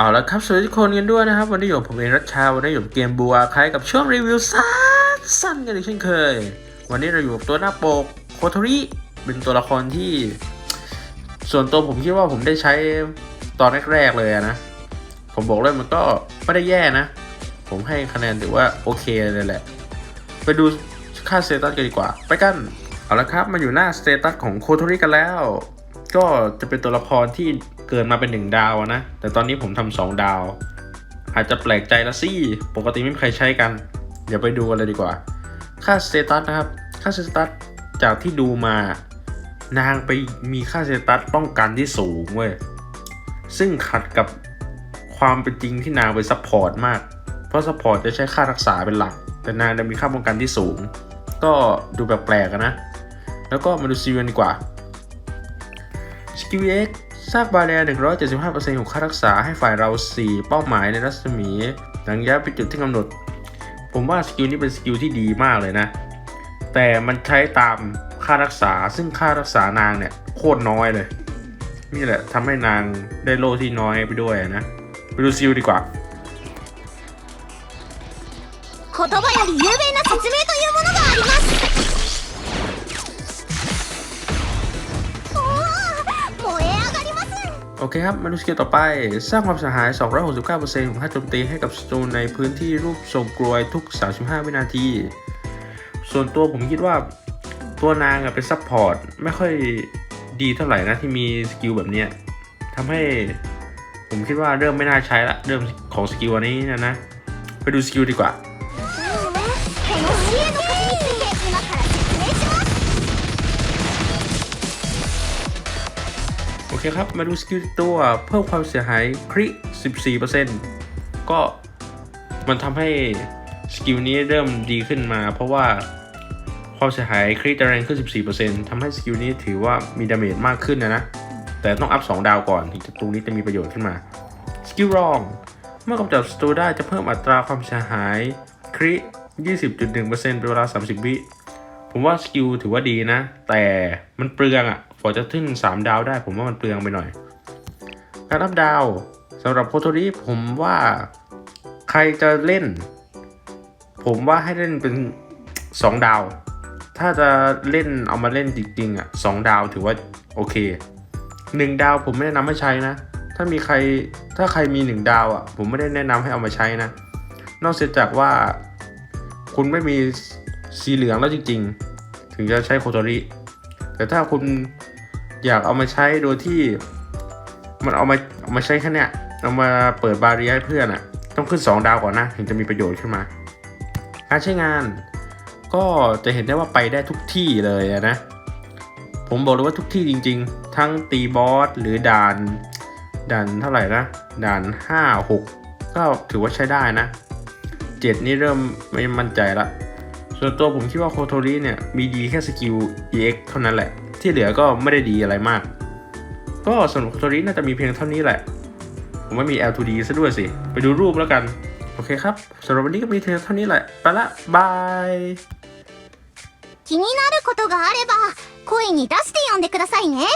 เอาละครับสวัสดีทุกคนกันด้วยนะครับ วันนี้อยู่กับผมเองรัชชาวันนี้อยู่กับเกมบัวคล้ายกับช่วงรีวิวสั้นสั้นกันอีกเช่นเคย วันนี้เราอยู่กับตัวหน้าปกโคทริเป็นตัวละครที่ ส่วนตัวผมคิดว่าผมได้ใช้ตอนแรกๆเลยนะ ผมบอกเลยมันก็ไม่ได้แย่นะ ผมให้คะแนนถือว่าโอเคเลยแหละ ไปดูค่าสเตตัสกันดีกว่า ไปกันเอาละครับมาอยู่หน้าสเตตัสของโคทริกันแล้ว ก็จะเป็นตัวละครที่ เกินมาเป็นหนึ่งดาวนะ แต่ตอนนี้ผมทำสองดาว อาจจะแปลกใจละสิปกติไม่มีใครใช้กัน เดี๋ยวไปดูกันเลยดีกว่า ค่าสเตตัสนะครับ ค่าสเตตัสจากที่ดูมา นางไปมีค่าสเตตัสป้องกันที่สูงเว้ย ซึ่งขัดกับความเป็นจริงที่นางไปซัพพอร์ตมาก เพราะซัพพอร์ตจะใช้ค่ารักษาเป็นหลัก แต่นางจะมีค่าป้องกันที่สูง ก็ดูแปลกๆนะ แล้วก็มาดูซีเวนดีกว่าสกิล X สร้างบาเรีย175%ของค่ารักษาให้ฝ่ายเรา 4 เป้าหมายในรัศมี หลังย้ายไปจุดที่กำหนด ผมว่าสกิลนี้เป็นสกิลที่ดีมากเลยนะ แต่มันใช้ตามค่ารักษา ซึ่งค่ารักษานางเนี่ย โคตรน้อยเลย นี่แหละทำให้นางได้โล่ที่น้อยไปด้วยนะ ไปดูสกิลดีกว่า 言葉より有名な説明というものがあります โอเคครับ มาดูสกิลต่อไป สร้างความเสียหาย 269%ของค่าโจมตีให้กับศัตรูในพื้นที่รูปทรงกลวยทุก 35 วินาที ส่วนตัวผมคิดว่าตัวนางเป็นซัพพอร์ตไม่ค่อยดีเท่าไหร่นะที่มีสกิลแบบเนี้ยทำให้ผมคิดว่าเริ่มไม่น่าใช้ละ เริ่มของสกิลอันนี้นะนะ ไปดูสกิลดีกว่า คครับ มาดูสกิลตัวเพิ่มความเสียหายคริ14%ก็มันทำให้สกิลนี้เริ่มดีขึ้นมา เพราะว่าความเสียหายคริจะแรงขึ้น 14%ทำให้สกิลนี้ถือว่ามีดาเมจมากขึ้นนะนะ แต่ต้องอัพ 2 ดาวก่อนถึงจะตรงนี้จะมีประโยชน์ขึ้นมา สกิลรอง เมื่อกำจัดศัตรูได้จะเพิ่มอัตราความเสียหายคริ20.1%เป็นเวลา 30 วิ ผมว่าสกิลถือว่าดีนะ แต่มันเปลืองอะ่ะพอจะถึง 3 ดาวได้ ผมว่ามันเปลืองไปหน่อย การอัพดาวสำหรับโคโทริผมว่าใครจะเล่น ผมว่าให้เล่นเป็น 2 ดาว ถ้าจะเล่นเอามาเล่นจริงๆอะสองดาวถือว่าโอเคหนึ่งดาวผมไม่แนะนำให้ใช้นะ ถ้ามีใครถ้าใครมีหนึ่งดาวอะผมไม่ได้แนะนำให้เอามาใช้นะ นอกเสียจากว่าคุณไม่มี สีเหลืองแล้วจริง ๆ ถึงจะใช้โคโตริ แต่ถ้าคุณอยากเอามาใช้โดยที่มันเอามาเอามาใช้แค่เนี้ยเอามาเปิดบาเรียให้เพื่อนอะ่ะ ต้องขึ้น 2 ดาวก่อนนะ ถึงจะมีประโยชน์ขึ้นมา การใช้งานก็จะเห็นได้ว่าไปได้ทุกที่เลยนะ ผมบอกเลยว่าทุกที่จริง ๆ ทั้งตีบอสหรือด่านด่านเท่าไหร่นะด่าน 5 6 ก็ถือว่าใช้ได้นะ 7 นี่เริ่มไม่มั่นใจละ ส่วนตัวผมคิดว่าโคโทริเนี่ย มีดีแค่สกิล EX เท่านั้นแหละ ที่เหลือก็ไม่ได้ดีอะไรมาก ก็สำหรับโคโทริน่าจะมีเพียงเท่านี้แหละ ผมไม่มี L2D ซะด้วยสิ ไปดูรูปแล้วกัน โอเคครับสำหรับวันนี้ก็มีเพียงเท่านี้แหละ ไปละ บาย 気になることがあれば声に出して呼んでくださいね